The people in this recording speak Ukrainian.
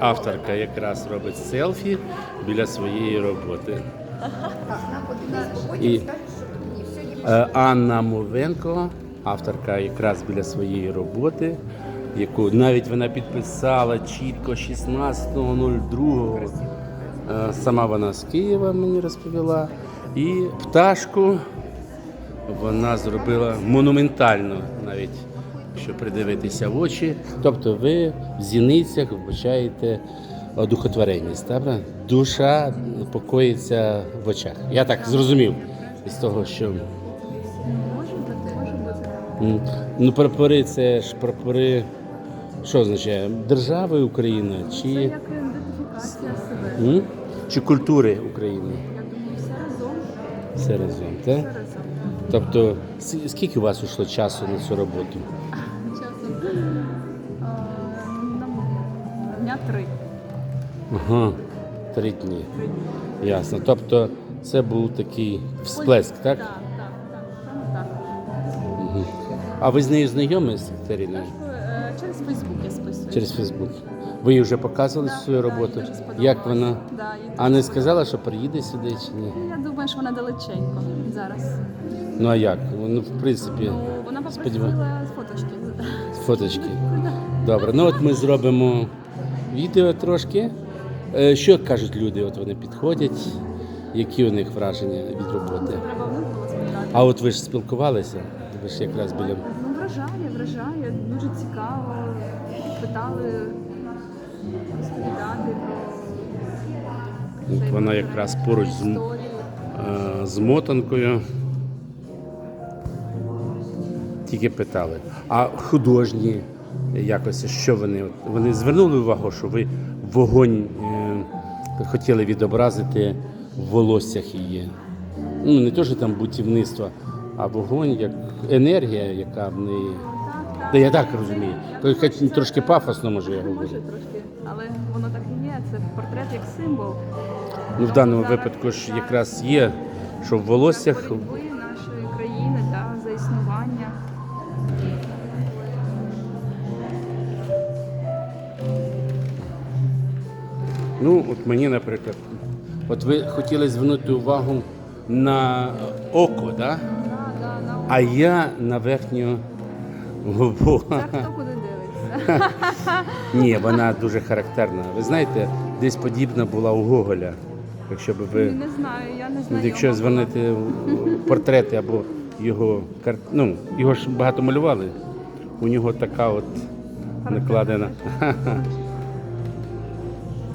Авторка якраз робить селфі біля своєї роботи. І е, Анна Мовенко, авторка якраз біля своєї роботи, яку навіть вона підписала чітко 16.02. Е, Сама вона з Києва мені розповіла. І пташку вона зробила монументально навіть, якщо придивитися в очі. Тобто ви в зіницях вбачаєте одухотвореність, так? Душа покоїться в очах. Я так зрозумів із того, що ну, прапори це ж прапори. Що означає? Держави України Це чи, як ідентифікація себе. м? чи культури України? Я думаю, все разом. Все разом, так? Все разом. Тобто, скільки у вас ушло часу на цю роботу? Дня три. Ага, три дні. Три дні. Ясно. Тобто це був такий всплеск, так? Так, так, так. Саме так. Мгм. А ви з нею знайомі з Катериною? Е, Через Фейсбук я списую. Через Фейсбук. Ви їй вже показували свою да, роботу? їй дуже сподобалось. Як вона? Да, їй А не сказала, що приїде сюди чи ні? Я думаю, що вона далеченько зараз. Ну а як? Ну, в принципі, Ну, вона попросила фоточки. Фоточки. Добре, ну от ми зробимо відео трошки. Е, Що кажуть люди? От вони підходять, які у них враження від роботи? А от ви ж спілкувалися? Ви ж якраз біля. Ну, вражає, вражає, дуже цікаво. Питали розповідати про вона якраз поруч з, е, з мотанкою. Тільки питали. А художні якості, що вони? Вони звернули увагу, що ви вогонь е, хотіли відобразити в волоссях її. Ну, не те, що там бутівництво, а вогонь як енергія, яка в неї. Та я так розумію. Хоч трошки пафосно, може я говорю. Може трошки, але воно так і є. Це портрет як символ. Ну, в даному випадку ж якраз є, що в волоссях Ну, от мені, наприклад, от ви хотіли звернути увагу на око, да? Да, да, а я на верхню губу. хто куди дивиться. Ні, вона дуже характерна. Ви знаєте, десь подібна була у Гоголя. Якщо б ви, Не знаю, я не знаю. якщо звернути портрети або його ну, його ж багато малювали. У нього така от накладена.